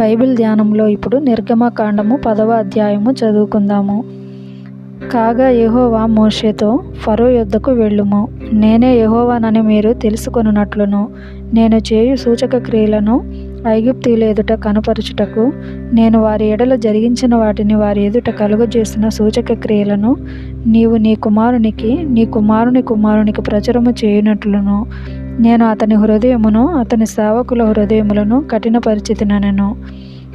Bible ధ్యానంలో ఇప్పుడు నిర్గమకాండము పదవ అధ్యాయము చదువుకుందాము. కాగా యహోవా మోషేతో ఫరో యొద్దకు వెళ్ళుము. నేనే యెహోవానని మీరు తెలుసుకొనున్నట్లును. నేను చేయు సూచక క్రియలను ఐగుప్తీల ఎదుట కనపరచుటకు నేను వారి ఎడల జరిగించిన వాటిని వారి ఎదుట కలుగజేసిన సూచక క్రియలను నీవు నీ కుమారునికి నీ కుమారుని కుమారునికి ప్రచురము చేయునట్లును. నేను అతని హృదయమును అతని సేవకుల హృదయములను కఠినపరిచితినను.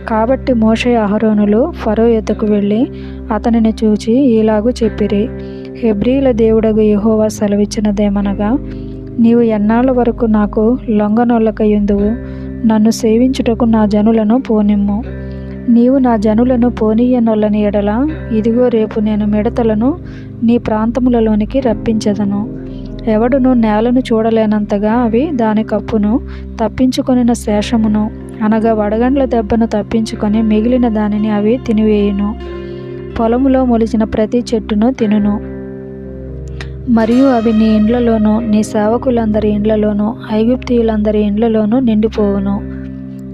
కాబట్టి మోషే అహరోనులు ఫరో ఎద్దకు వెళ్ళి అతనిని చూచి ఇలాగూ చెప్పిరి. హెబ్రీల దేవుడగు యహోవా సెలవిచ్చినదేమనగా నీవు ఎన్నాళ్ళ వరకు నాకు లొంగనొల్లకయుందువు? నన్ను సేవించుటకు నా జనులను పోనిమ్ము. నీవు నా జనులను పోనీయనొల్లని ఎడల ఇదిగో రేపు నేను మిడతలను నీ ప్రాంతములలోనికి రప్పించదను. ఎవడును నేలను చూడలేనంతగా అవి దాని కప్పును తప్పించుకొనిన శేషమును. అనగా వడగండ్ల దెబ్బను తప్పించుకొని మిగిలిన దానిని అవి తినివేయును. పొలములో మొలిచిన ప్రతి చెట్టును తినును. మరియు అవి నీ ఇండ్లలోనూ నీ సేవకులందరి ఇండ్లలోనూ ఐగుప్తియులందరి ఇండ్లలోనూ నిండిపోవును.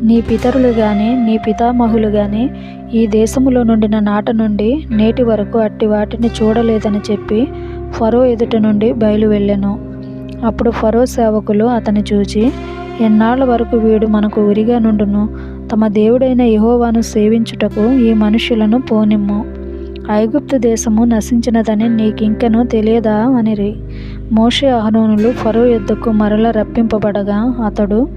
నీ పితరులు గాని నీ పితామహులు గాని ఈ దేశములో నుండిన నాట నుండి నేటి వరకు అట్టి వాటిని చూడలేదని చెప్పి ఫరో ఎదుట నుండి బయలు వెళ్ళెను అప్పుడు ఫరో సేవకులు అతని చూచి ఎన్నాళ్ళ వరకు వీడు మనకు ఉరిగా నుండును? తమ దేవుడైన యహోవాను సేవించుటకు ఈ మనుషులను పోనిమ్ము. ఐగుప్తు దేశము నశించినదని నీకింకను తెలియదా? అనిరి. మోషే అహరోనులు ఫరో ఎద్దుకు మరల రప్పింపబడగా అతడు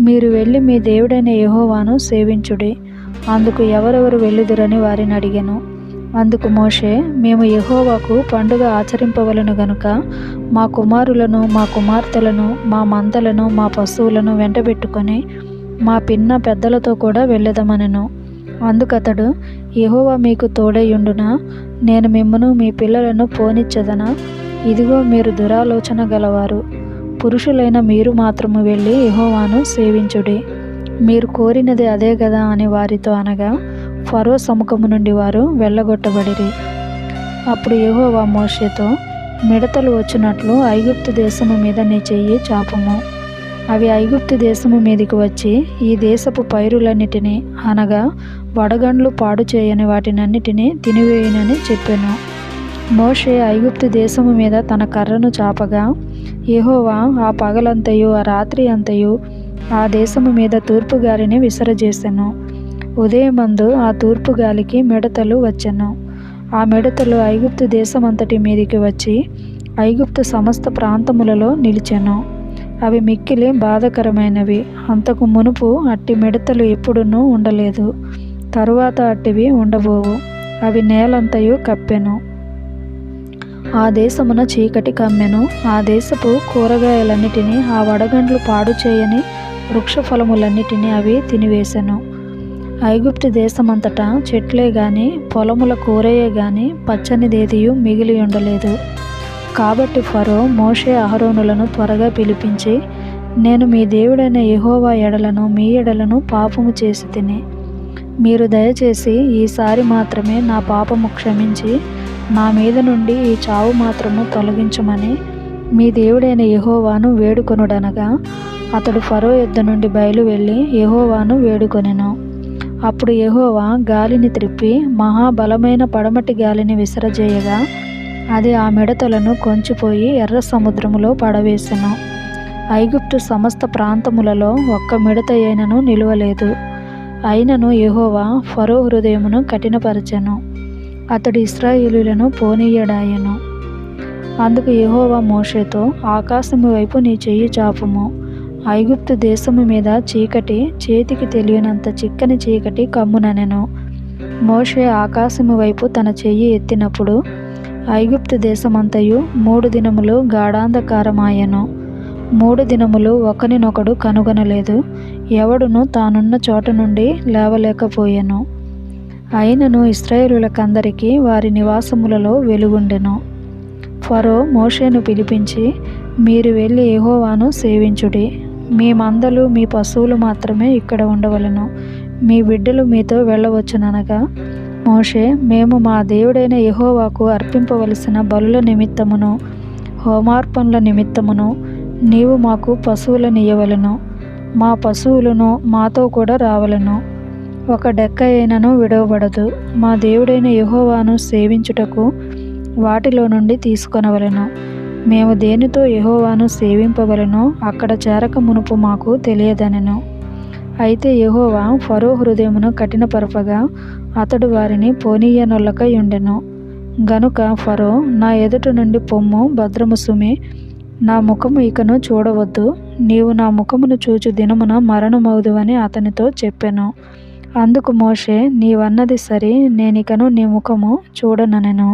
మీరు వెళ్ళి మీ దేవుడైన యహోవాను సేవించుడి. అందుకు ఎవరెవరు వెళ్ళుదురని వారిని అడిగాను. అందుకు మోషే మేము యహోవాకు పండుగ ఆచరింపవలను గనుక మా కుమారులను మా కుమార్తెలను మా మందలను మా పశువులను వెంటబెట్టుకొని మా పిన్న పెద్దలతో కూడా వెళ్ళదమనెను. అందుకతడు యహోవా మీకు తోడయ్యుండునా నేను మిమ్మను మీ పిల్లలను పోనిచ్చదనా? ఇదిగో మీరు దురాలోచన గలవారు. పురుషులైన మీరు మాత్రము వెళ్ళి యహోవాను సేవించుడి. మీరు కోరినది అదే కదా అని వారితో అనగా ఫరో సముఖము నుండి వారు వెళ్ళగొట్టబడిరి. అప్పుడు యహోవా మోషేతో మిడతలు వచ్చినట్లు ఐగుప్తు దేశము మీద నీ చెయ్యి చాపము. అవి ఐగుప్తు దేశము మీదకి వచ్చి ఈ దేశపు పైరులన్నిటినీ అనగా వడగండ్లు పాడు చేయని వాటినన్నిటినీ తినివేయనని చెప్పాను. మోషే ఐగుప్తు దేశము మీద తన కర్రను చాపగా యహోవా ఆ పగలంతయు ఆ రాత్రి అంతయు ఆ దేశము మీద తూర్పు విసరజేశాను ఉదయమందు ఆ తూర్పు గాలికి మిడతలు వచ్చెను. ఆ మిడతలు ఐగుప్తు దేశమంతటి మీదికి వచ్చి ఐగుప్తు సమస్త ప్రాంతములలో నిలిచెను. అవి మిక్కిలి బాధకరమైనవి. అంతకు మునుపు అట్టి మిడతలు ఎప్పుడునూ ఉండలేదు. తరువాత అట్టివి ఉండబోవు. అవి నేలంతయు కప్పెను. ఆ దేశమున చీకటి కమ్మెను. ఆ దేశపు కూరగాయలన్నిటినీ ఆ వడగండ్లు పాడు చేయని వృక్షఫలములన్నిటినీ అవి తినివేశను ఐగుప్తు దేశమంతటా చెట్లే గాని పొలముల కూరయే గాని పచ్చనిదేదియు మిగిలి ఉండలేదు. కాబట్టి ఫరో మోషే అహరోనులను త్వరగా పిలిపించి నేను మీ దేవుడైన యహోవా ఎడలను మీ ఎడలను పాపము చేసి తిని మీరు దయచేసి ఈసారి మాత్రమే నా పాపము క్షమించి నా మీద నుండి ఈ చావు మాత్రము తొలగించమని మీ దేవుడైన యహోవాను వేడుకొనుడనగా అతడు ఫరో యుద్ధ నుండి బయలు వెళ్ళి యెహోవాను వేడుకొనెను. అప్పుడు యహోవా గాలిని త్రిప్పి మహాబలమైన పడమటి గాలిని విసరజేయగా అది ఆ మిడతలను కొంచిపోయి ఎర్ర సముద్రములో పడవేసెను. ఐగుప్తు సమస్త ప్రాంతములలో ఒక్క మిడత అయినను నిలువలేదు. అయినను యహోవా ఫరో హృదయమును కఠినపరచెను. అతడు ఇస్రాయేలులను పోనీయడాయెను. అందుకు యహోవా మోషేతో ఆకాశము వైపు నీ చెయ్యి చాపుము. ఐగుప్తు దేశము మీద చీకటి చేతికి తెలియనంత చిక్కని చీకటి కమ్ముననెను. మోషే ఆకాశము వైపు తన చెయ్యి ఎత్తినప్పుడు ఐగుప్తు దేశమంతయు మూడు దినములు గాఢాంధకారమాయెను. మూడు దినములు ఒకనినొకడు కనుగొనలేదు. ఎవడును తానున్న చోట నుండి లేవలేకపోయెను. అయినను ఇస్రాయేలులకందరికీ వారి నివాసములలో వెలుగుండెను. ఫరో మోషేను పిలిపించి మీరు వెళ్ళి ఏహోవాను సేవించుడి. మీ మందలు మీ పశువులు మాత్రమే ఇక్కడ ఉండవలను. మీ బిడ్డలు మీతో వెళ్ళవచ్చుననగా మోషే మేము మా దేవుడైన యహోవాకు అర్పింపవలసిన బలుల నిమిత్తమును హోమార్పణల నిమిత్తమును నీవు మాకు పశువులనియ్యవలను మా పశువులను మాతో కూడా రావలను. ఒక డెక్క అయినను విడవబడదు. మా దేవుడైన యహోవాను సేవించుటకు వాటిలో నుండి తీసుకొనవలెను. మేము దేనితో యహోవాను సేవింపవలెనో అక్కడ చేరక మునుపు మాకు తెలియదనెను. అయితే యహోవా ఫరో హృదయమును కఠినపరపగా అతడు వారిని పోనీయనొల్లకై ఉండెను గనుక ఫరో నా ఎదుట నుండి పొమ్ము భద్రము సుమి నా ముఖము ఇకను చూడవద్దు. నీవు నా ముఖమును చూచు దినమున మరణమవుదువని అతనితో చెప్పాను. అందుకు మోషే నీవన్నది సరి నేనికను నీ ముఖము చూడననెను.